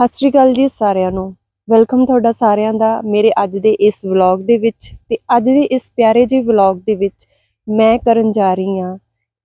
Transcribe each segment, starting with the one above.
ਸਤਿ ਸ਼੍ਰੀ ਅਕਾਲ ਜੀ ਸਾਰਿਆਂ ਨੂੰ। ਵੈਲਕਮ ਤੁਹਾਡਾ ਸਾਰਿਆਂ ਦਾ ਮੇਰੇ ਅੱਜ ਦੇ ਇਸ ਵਲੌਗ ਦੇ ਵਿੱਚ ਤੇ ਅੱਜ ਦੇ ਇਸ ਪਿਆਰੇ ਜਿਹੇ ਵਲੌਗ ਦੇ ਵਿੱਚ ਮੈਂ ਕਰਨ ਜਾ ਰਹੀ ਹਾਂ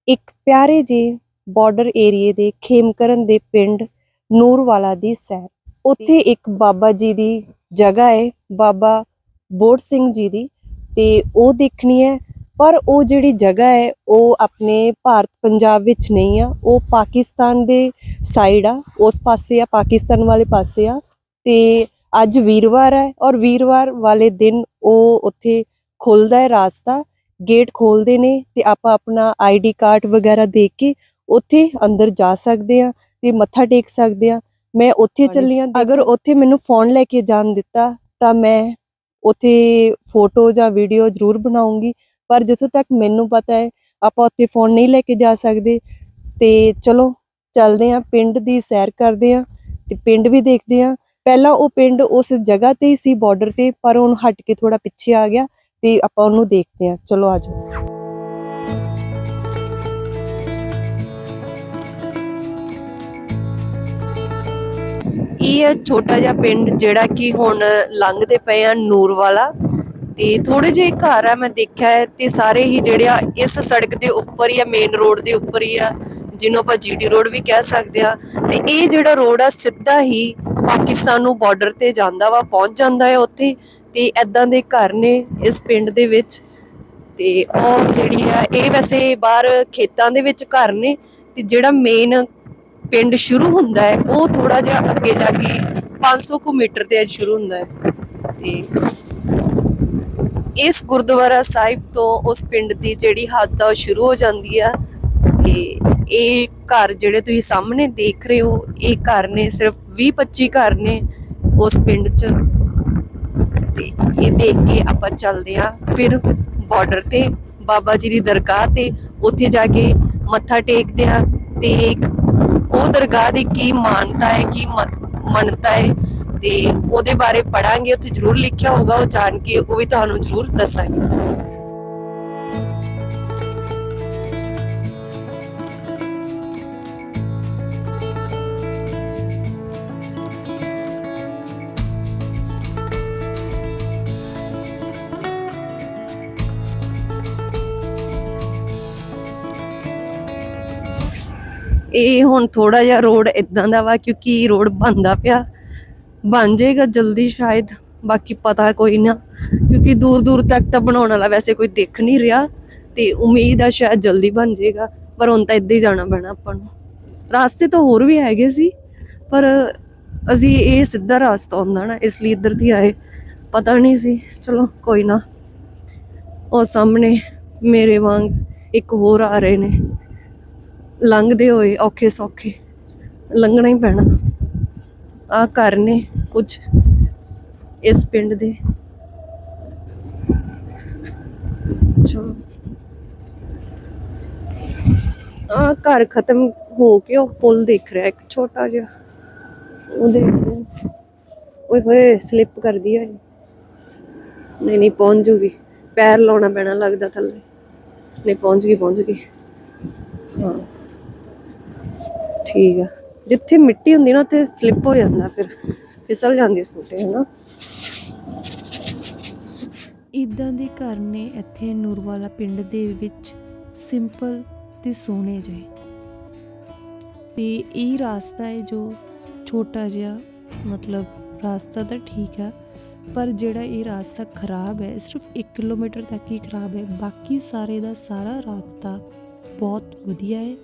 ਇੱਕ ਪਿਆਰੇ ਜਿਹੇ ਬਾਰਡਰ ਏਰੀਏ ਦੇ ਖੇਮਕਰਨ ਦੇ ਪਿੰਡ ਨੂਰਵਾਲਾ ਦੀ ਸੈਰ। ਉੱਥੇ ਇੱਕ ਬਾਬਾ ਜੀ ਦੀ ਜਗ੍ਹਾ ਹੈ, ਬਾਬਾ ਬੋੜ ਸਿੰਘ ਜੀ ਦੀ ਤੇ ਉਹ ਦੇਖਣੀ ਹੈ ਪਰ ਉਹ ਜਿਹੜੀ ਜਗ੍ਹਾ ਹੈ ਉਹ ਆਪਣੇ ਭਾਰਤ ਪੰਜਾਬ ਵਿੱਚ ਨਹੀਂ ਆ। ਉਹ ਪਾਕਿਸਤਾਨ ਦੇ ਸਾਈਡ ਆ। ਉਸ ਪਾਸੇ ਆ ਪਾਕਿਸਤਾਨ ਵਾਲੇ ਪਾਸੇ ਆ। ਤੇ ਅੱਜ ਵੀਰਵਾਰ ਹੈ ਔਰ ਵੀਰਵਾਰ ਵਾਲੇ ਦਿਨ ਉਹ ਉੱਥੇ ਖੁੱਲਦਾ ਹੈ ਰਾਸਤਾ। ਗੇਟ ਖੋਲਦੇ ਨੇ ਤੇ ਆਪਾਂ ਆਪਣਾ ਆਈਡੀ ਕਾਰਡ ਵਗੈਰਾ ਦੇਖ ਕੇ ਉੱਥੇ ਅੰਦਰ ਜਾ ਸਕਦੇ ਆ ਤੇ ਮੱਥਾ ਟੇਕ ਸਕਦੇ ਆ ਮੈਂ ਉੱਥੇ ਚੱਲੀ ਆ ਅਗਰ ਉੱਥੇ ਮੈਨੂੰ ਫੋਨ ਲੈ ਕੇ ਜਾਣ ਦਿੱਤਾ ਤਾਂ ਮੈਂ ਉੱਥੇ ਫੋਟੋ ਜਾਂ ਵੀਡੀਓ ਜ਼ਰੂਰ ਬਣਾਉਂਗੀ। ਪਰ ਜਿੱਥੋਂ ਤੱਕ ਮੈਨੂੰ ਪਤਾ ਹੈ, ਆਪਾਂ ਉੱਥੇ ਫੋਨ ਨਹੀਂ ਲੈ ਕੇ ਜਾ ਸਕਦੇ। ਤੇ ਚਲੋ, ਚੱਲਦੇ ਆ ਪਿੰਡ ਦੀ ਸੈਰ ਕਰਦੇ ਆ ਤੇ ਪਿੰਡ ਵੀ ਦੇਖਦੇ ਆ ਪਹਿਲਾਂ ਉਹ ਪਿੰਡ ਉਸ ਜਗ੍ਹਾ ਤੇ ਹੀ ਸੀ ਬਾਰਡਰ ਤੇ, ਪਰ ਹੁਣ ਹਟ ਕੇ ਥੋੜਾ ਪਿੱਛੇ ਆ ਗਿਆ ਤੇ ਆਪਾਂ ਉਹਨੂੰ ਦੇਖਦੇ ਆ ਚਲੋ ਆਜੋ ਇਹ ਹੈ ਛੋਟਾ ਜਿਹਾ ਪਿੰਡ ਜਿਹੜਾ ਕਿ ਹੁਣ ਲੰਘਦੇ ਪਏ ਆ ਨੂਰ ਵਾਲਾ। ਤੇ ਥੋੜੇ ਜਿਹੇ ਘਰ ਆ, ਮੈਂ ਦੇਖਿਆ ਹੈ ਤੇ ਸਾਰੇ ਹੀ ਜਿਹੜੇ ਆ, ਇਸ ਸੜਕ ਦੇ ਉੱਪਰ ਹੀ ਆ ਮੇਨ ਰੋਡ ਦੇ ਉੱਪਰ ਹੀ ਆ, ਜਿਹਨੂੰ ਆਪਾਂ ਜੀਡੀ ਰੋਡ ਵੀ ਕਹਿ ਸਕਦੇ ਆ। ਤੇ ਇਹ ਜਿਹੜਾ ਰੋਡ ਆ, ਸਿੱਧਾ ਹੀ ਪਾਕਿਸਤਾਨ ਨੂੰ ਬਾਰਡਰ ਤੇ ਜਾਂਦਾ ਵਾ, ਪਹੁੰਚ ਜਾਂਦਾ ਹੈ ਉੱਥੇ ਤੇ ਐਦਾਂ ਦੇ ਘਰ ਨੇ ਇਸ ਪਿੰਡ ਦੇ ਵਿੱਚ। ਤੇ ਉਹ ਜਿਹੜੀ ਆ, ਇਹ ਵੈਸੇ ਬਾਹਰ ਖੇਤਾਂ ਦੇ ਵਿੱਚ ਘਰ ਨੇ ਤੇ ਜਿਹੜਾ ਮੇਨ ਪਿੰਡ ਸ਼ੁਰੂ ਹੁੰਦਾ ਹੈ, ਉਹ ਥੋੜਾ ਜਿਹਾ ਅੱਗੇ ਜਾ ਕੇ 500 ਕੁ ਮੀਟਰ ਤੇ ਸ਼ੁਰੂ ਹੁੰਦਾ ਹੈ। ਤੇ ਇਸ ਗੁਰਦੁਆਰਾ ਸਾਹਿਬ ਤੋਂ ਉਸ ਪਿੰਡ ਦੀ ਜਿਹੜੀ ਹੱਦ ਆ, ਉਹ ਸ਼ੁਰੂ ਹੋ ਜਾਂਦੀ ਆ। ਤੇ ਇਹ ਘਰ ਜਿਹੜੇ ਤੁਸੀਂ ਸਾਹਮਣੇ ਦੇਖ ਰਹੇ ਹੋ, ਇਹ ਘਰ ਨੇ, ਸਿਰਫ 20 25 ਘਰ ਨੇ ਉਸ ਪਿੰਡ 'ਚ। ਤੇ ਇਹ ਦੇਖ ਕੇ ਆਪਾਂ ਚੱਲਦੇ ਆ ਫਿਰ ਬਾਰਡਰ ਤੇ, ਬਾਬਾ ਜੀ ਦੀ ਦਰਗਾਹ ਤੇ। ਉੱਥੇ ਜਾ ਕੇ ਮੱਥਾ ਟੇਕਦੇ ਆ ਤੇ ਉਹ ਦਰਗਾਹ ਦੀ ਕੀ ਮਾਨਤਾ ਹੈ, ਕੀ ਮੰਨਤਾ ਹੈ ਤੇ ਉਹਦੇ ਬਾਰੇ ਪੜਾਂਗੇ ਉੱਥੇ ਜ਼ਰੂਰ ਲਿਖਿਆ ਹੋਊਗਾ, ਉਹ ਜਾਣ ਕੇ ਉਹ ਵੀ ਤੁਹਾਨੂੰ ਜ਼ਰੂਰ ਦੱਸਾਂਗੇ। ਇਹ ਹੁਣ ਥੋੜਾ ਜਿਹਾ ਰੋਡ ਇਦਾਂ ਦਾ ਵਾ, ਕਿਉਂਕਿ ਰੋਡ ਬੰਦਾ ਪਿਆ। ਬਣ ਜਾਏਗਾ ਜਲਦੀ ਸ਼ਾਇਦ, ਬਾਕੀ ਪਤਾ ਕੋਈ ਨਾ, ਕਿਉਂਕਿ ਦੂਰ ਦੂਰ ਤੱਕ ਤਾਂ ਬਣਾਉਣ ਵਾਲਾ ਵੈਸੇ ਕੋਈ ਦਿਖ ਨਹੀਂ ਰਿਹਾ, ਤੇ ਉਮੀਦ ਆ ਸ਼ਾਇਦ ਜਲਦੀ ਬਣ ਜਾਏਗਾ, ਪਰ ਹੁਣ ਤਾਂ ਇੱਦਾਂ ਹੀ ਜਾਣਾ ਪੈਣਾ ਆਪਾਂ ਨੂੰ। ਰਾਸਤੇ ਤਾਂ ਹੋਰ ਵੀ ਹੈਗੇ ਸੀ, ਪਰ ਅਸੀਂ ਇਹ ਸਿੱਧਾ ਰਾਸਤਾ ਹੁੰਦਾ ਨਾ, ਇਸ ਲਈ ਇੱਧਰ ਦੀ ਆਏ, ਪਤਾ ਨਹੀਂ ਸੀ, ਚਲੋ ਕੋਈ ਨਾ। ਉਹ ਸਾਹਮਣੇ ਮੇਰੇ ਵਾਂਗ ਇੱਕ ਹੋਰ ਆ ਰਹੇ ਨੇ। ਲੰਘਦੇ ਹੋਏ ਔਖੇ ਸੌਖੇ, ਲੰਘਣਾ ਹੀ ਪੈਣਾ। ਆ ਘਰ ਨੇ ਕੁਝ ਇਸ ਪਿੰਡ ਦੇ। ਚਲੋ। ਆ ਘਰ ਖਤਮ ਹੋ ਕੇ ਉਹ ਪੁਲ ਦਿਖ ਰਿਹਾ, ਇੱਕ ਛੋਟਾ ਜਿਹਾ। ਉਹ ਓਏ ਹੋਏ ਸਲਿੱਪ ਕਰਦੀ ਹੈ ਨਹੀਂ ਨਹੀਂ, ਪਹੁੰਚ ਜੂਗੀ। ਪੈਰ ਲਾਉਣਾ ਪੈਣਾ ਲੱਗਦਾ ਥੱਲੇ। ਨਹੀਂ, ਪਹੁੰਚ ਗਈ ਪਹੁੰਚ ਗਈ। ਹਾਂ। ਠੀਕ ਆ। ਜਿੱਥੇ ਮਿੱਟੀ ਹੁੰਦੀ ਨਾ, ਉੱਥੇ ਸਲਿੱਪ ਹੋ ਜਾਂਦਾ ਫਿਰ, ਫਿਸਲ ਜਾਂਦੀ ਸਕੂਟਰ ਹੈ ਨਾ ਇਦਾਂ ਦੇ ਘਰ ਨੇ ਇੱਥੇ ਨੂਰਵਾਲਾ ਪਿੰਡ ਦੇ ਵਿੱਚ ਸਿੰਪਲ ਤੇ ਸੋਹਣੇ ਜਿਹੇ। ਤੇ ਇਹ ਰਾਸਤਾ ਹੈ ਜੋ ਛੋਟਾ ਜਿਹਾ, ਮਤਲਬ ਰਾਸਤਾ ਤਾਂ ਠੀਕ ਹੈ ਪਰ ਜਿਹੜਾ ਇਹ ਰਾਸਤਾ ਖਰਾਬ ਹੈ, ਸਿਰਫ 1 ਕਿਲੋਮੀਟਰ ਤੱਕ ਹੀ ਖਰਾਬ ਹੈ। ਬਾਕੀ ਸਾਰੇ ਦਾ ਸਾਰਾ ਰਾਸਤਾ ਬਹੁਤ ਵਧੀਆ ਹੈ।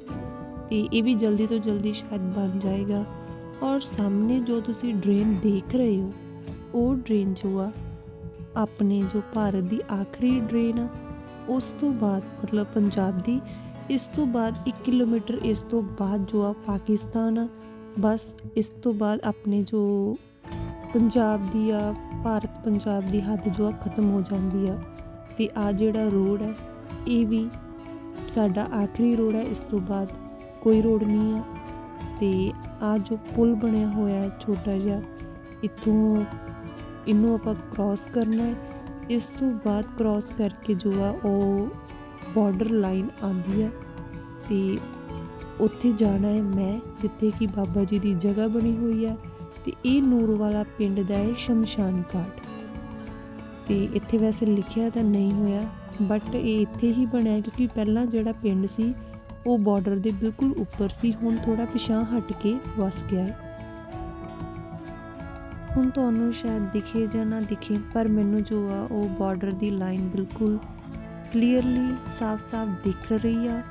ਤੇ ਇਹ ਵੀ ਜਲਦੀ ਤੋਂ ਜਲਦੀ ਸ਼ਾਇਦ ਬਣ ਜਾਏਗਾ। ਔਰ ਸਾਹਮਣੇ ਜੋ ਤੁਸੀਂ ਡਰੇਨ ਦੇਖ ਰਹੇ ਹੋ, ਉਹ ਡਰੇਨ ਜੋ ਆ, ਆਪਣੇ ਜੋ ਭਾਰਤ ਦੀ ਆਖਰੀ ਡਰੇਨ ਆ, ਉਸ ਤੋਂ ਬਾਅਦ, ਮਤਲਬ ਪੰਜਾਬ ਦੀ, ਇਸ ਤੋਂ ਬਾਅਦ 1 ਕਿਲੋਮੀਟਰ ਇਸ ਤੋਂ ਬਾਅਦ ਜੋ ਆ, ਪਾਕਿਸਤਾਨ ਆ। ਬਸ ਇਸ ਤੋਂ ਬਾਅਦ ਆਪਣੇ ਜੋ ਪੰਜਾਬ ਦੀ ਆ, ਭਾਰਤ ਪੰਜਾਬ ਦੀ ਹੱਦ ਜੋ ਆ, ਖਤਮ ਹੋ ਜਾਂਦੀ ਆ। ਤੇ ਆ ਜਿਹੜਾ ਰੋਡ ਹੈ ਇਹ ਵੀ ਸਾਡਾ ਆਖਰੀ ਰੋਡ ਹੈ ਇਸ ਤੋਂ ਬਾਅਦ ਕੋਈ ਰੋਡ ਨਹੀਂ ਆ। ਤੇ ਆ ਜੋ ਪੁਲ ਬਣਿਆ ਹੋਇਆ ਛੋਟਾ ਜਿਹਾ, ਇੱਥੋਂ ਇਹਨੂੰ ਆਪਾਂ ਕ੍ਰਾਸ ਕਰਨਾ ਹੈ। ਇਸ ਤੋਂ ਬਾਅਦ ਕ੍ਰਾਸ ਕਰਕੇ ਜੋ ਆ ਉਹ ਬਾਰਡਰ ਲਾਈਨ ਆਉਂਦੀ ਹੈ ਤੇ ਉੱਥੇ ਜਾਣਾ ਹੈ ਮੈਂ, ਜਿੱਥੇ ਕਿ ਬਾਬਾ ਜੀ ਦੀ ਜਗ੍ਹਾ ਬਣੀ ਹੋਈ ਹੈ ਤੇ ਇਹ ਨੂਰ ਵਾਲਾ ਪਿੰਡ ਦਾ ਹੈ ਸ਼ਮਸ਼ਾਨ ਘਾਟ। ਤੇ ਇੱਥੇ ਵੈਸੇ ਲਿਖਿਆ ਤਾਂ ਨਹੀਂ ਹੋਇਆ ਬਟ ਇਹ ਇੱਥੇ ਹੀ ਬਣਿਆ ਕਿਉਂਕਿ ਪਹਿਲਾਂ ਜਿਹੜਾ ਪਿੰਡ ਸੀ ਉਹ ਬਾਰਡਰ ਦੇ ਬਿਲਕੁਲ ਉੱਪਰ ਸੀ, ਹੁਣ ਥੋੜਾ ਪਿਛਾਂ ਹਟ ਕੇ ਵਸ ਗਿਆ ਹੈ। ਹੁਣ ਤੁਹਾਨੂੰ ਸ਼ਾਇਦ ਦਿਖੇ ਜਾਂ ਨਾ ਦਿਖੇ, ਪਰ ਮੈਨੂੰ ਜੋ ਆ, ਉਹ ਬਾਰਡਰ ਦੀ ਲਾਈਨ ਬਿਲਕੁਲ ਕਲੀਅਰਲੀ ਸਾਫ਼-ਸਾਫ਼ ਦਿਖ ਰਹੀ ਆ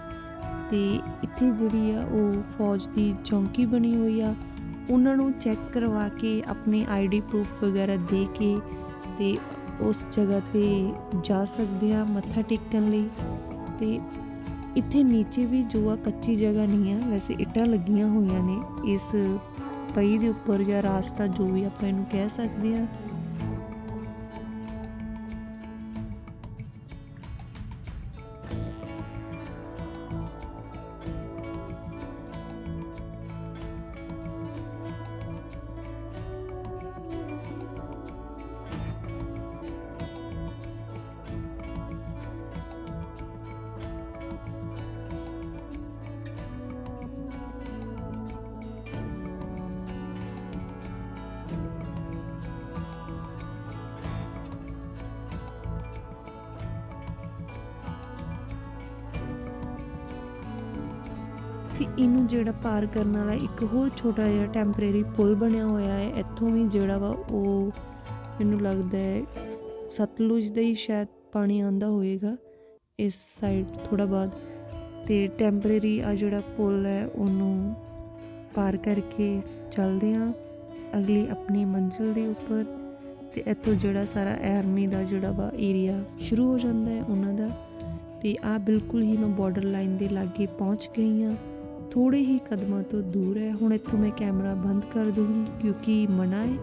ਤੇ ਇੱਥੇ ਜਿਹੜੀ ਆ, ਉਹ ਫੌਜ ਦੀ ਚੌਂਕੀ ਬਣੀ ਹੋਈ ਆ। ਉਹਨਾਂ ਨੂੰ ਚੈੱਕ ਕਰਵਾ ਕੇ ਆਪਣੇ ਆਈਡੀ ਪ੍ਰੂਫ ਵਗੈਰਾ ਦੇ ਕੇ ਤੇ ਉਸ ਜਗ੍ਹਾ ਤੇ ਜਾ ਸਕਦੇ ਆ ਮੱਥਾ ਟੇਕਣ ਲਈ ਤੇ ਇੱਥੇ ਨੀਚੇ ਵੀ ਜੋ ਆ ਕੱਚੀ ਜਗ੍ਹਾ ਨਹੀਂ ਆ, ਵੈਸੇ ਇੱਟਾਂ ਲੱਗੀਆਂ ਹੋਈਆਂ ਨੇ। ਇਸ ਪਈ ਦੇ ਉੱਪਰ ਜਾਂ ਰਾਸਤਾ ਜੋ ਵੀ ਆਪਾਂ ਇਹਨੂੰ ਕਹਿ ਸਕਦੇ ਆ ਤੇ ਇਹਨੂੰ ਜਿਹੜਾ ਪਾਰ ਕਰਨ ਵਾਲਾ ਇੱਕ ਹੋਰ ਛੋਟਾ ਜਿਹਾ ਟੈਂਪਰੇਰੀ ਪੁਲ ਬਣਿਆ ਹੋਇਆ ਹੈ, ਇੱਥੋਂ ਵੀ ਜਿਹੜਾ ਵਾ ਉਹ ਮੈਨੂੰ ਲੱਗਦਾ ਹੈ ਸਤਲੁਜ ਦਾ ਹੀ ਸ਼ਾਇਦ ਪਾਣੀ ਆਂਦਾ ਹੋਏਗਾ ਇਸ ਸਾਈਡ ਥੋੜਾ ਬਾਅਦ। ਤੇ ਟੈਂਪਰੇਰੀ ਆ ਜਿਹੜਾ ਪੁਲ ਹੈ, ਉਹਨੂੰ ਪਾਰ ਕਰਕੇ ਚੱਲਦੇ ਆ ਅਗਲੀ ਆਪਣੀ ਮੰਜ਼ਿਲ ਦੇ ਉੱਪਰ। ਤੇ ਇੱਥੋਂ ਜਿਹੜਾ ਸਾਰਾ ਐਰਮੀ ਦਾ ਜਿਹੜਾ ਵਾ ਏਰੀਆ ਸ਼ੁਰੂ ਹੋ ਜਾਂਦਾ ਹੈ, ਉਹਨਾਂ ਦਾ। ਤੇ ਆ ਬਿਲਕੁਲ ਹੀ ਮੈਂ ਬਾਰਡਰ ਲਾਈਨ ਦੇ ਲਾਗੇ ਪਹੁੰਚ ਗਈ ਹਾਂ। ਥੋੜੇ ਹੀ ਕਦਮਾਂ ਤੋਂ ਦੂਰ ਹੈ। ਹੁਣ ਇੱਥੋਂ ਮੈਂ ਕੈਮਰਾ ਬੰਦ ਕਰ ਦੂੰਗੀ ਕਿਉਂਕਿ ਮਨਾ ਹੈ।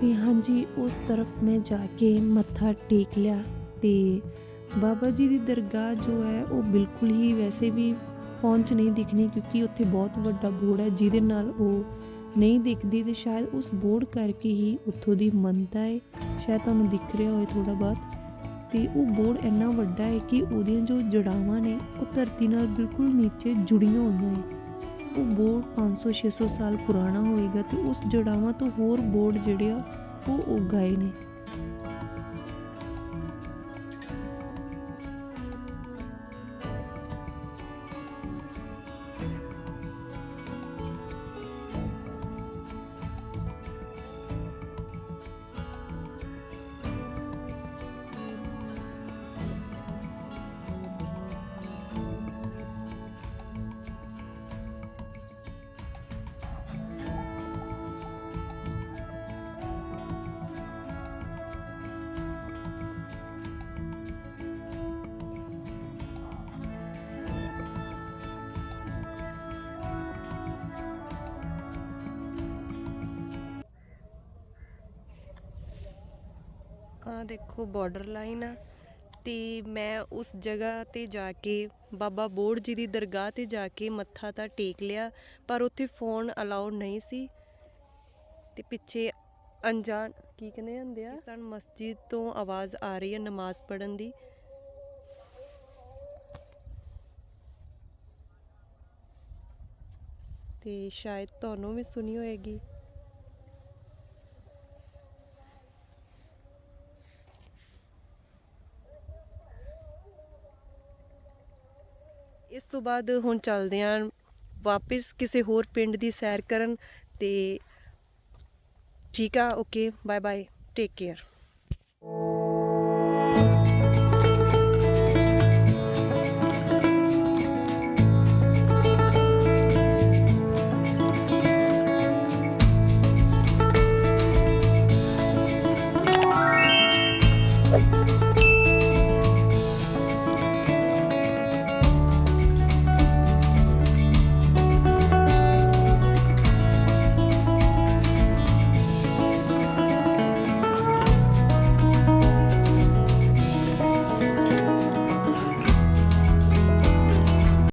ਤੇ ਹਾਂਜੀ, ਉਸ ਤਰਫ ਮੈਂ ਜਾ ਕੇ ਮੱਥਾ ਟੇਕ ਲਿਆ ਤੇ ਬਾਬਾ ਜੀ ਦੀ ਦਰਗਾਹ ਜੋ ਹੈ, ਉਹ ਬਿਲਕੁਲ ਹੀ ਵੈਸੇ ਵੀ ਫੋਨ 'ਚ ਨਹੀਂ ਦਿਖਣੀ ਕਿਉਂਕਿ ਉੱਥੇ ਬਹੁਤ ਵੱਡਾ ਬੋਰਡ ਹੈ, ਜਿਹਦੇ ਨਾਲ ਉਹ ਨਹੀਂ ਦਿਖਦੀ ਤੇ ਸ਼ਾਇਦ ਉਸ ਬੋਰਡ ਕਰਕੇ ਹੀ ਉੱਥੋਂ ਦੀ ਮੰਨਤਾ ਹੈ। ਸ਼ਾਇਦ ਤੁਹਾਨੂੰ ਦਿਖ ਰਿਹਾ ਹੋਵੇ ਥੋੜਾ ਬਹੁਤ। ਤੇ ਉਹ ਬੋਰਡ ਇੰਨਾ ਵੱਡਾ ਹੈ ਕਿ ਉਹਦੀਆਂ ਜੋ ਜੜਾਵਾਂ ਨੇ, ਉਹ ਧਰਤੀ ਨਾਲ ਬਿਲਕੁਲ ਨੀਚੇ ਜੁੜੀਆਂ ਹੋਈਆਂ ਹੈ ਉਹ ਬੋਰਡ 500 600 ਸਾਲ ਪੁਰਾਣਾ ਹੋਏਗਾ ਤੇ ਉਸ ਜੜਾਵਾਂ ਤੋਂ ਹੋਰ ਬੋਰਡ ਜਿਹੜੇ ਆ, ਉਹ ਉਗਾਏ ਨੇ। ਆ ਦੇਖੋ ਬਾਰਡਰ ਲਾਈਨ ਆ। ਤੇ ਮੈਂ ਉਸ ਜਗ੍ਹਾ ਤੇ ਜਾ ਕੇ, ਬਾਬਾ ਬੋੜ ਜੀ ਦੀ ਦਰਗਾਹ ਤੇ ਜਾ ਕੇ ਮੱਥਾ ਤਾਂ ਟੇਕ ਲਿਆ, ਪਰ ਉੱਥੇ ਫੋਨ ਅਲਾਉ ਨਹੀਂ ਸੀ। ਤੇ ਪਿੱਛੇ ਅਣਜਾਣ, ਕੀ ਕਹਿੰਦੇ ਹੁੰਦੇ ਆ? ਪਾਕਿਸਤਾਨ ਮਸਜਿਦ ਤੋਂ ਆਵਾਜ਼ ਆ ਰਹੀ ਹੈ ਨਮਾਜ਼ ਪੜਨ ਦੀ। ਤੇ ਸ਼ਾਇਦ ਤੁਹਾਨੂੰ ਵੀ ਸੁਣੀ ਹੋਏਗੀ। ਤੋਂ ਬਾਅਦ ਹੁਣ ਚੱਲਦੇ ਆਂ ਵਾਪਸ ਕਿਸੇ ਹੋਰ ਪਿੰਡ ਦੀ ਸੈਰ ਕਰਨ ਤੇ। ਠੀਕ ਆ okay bye bye take care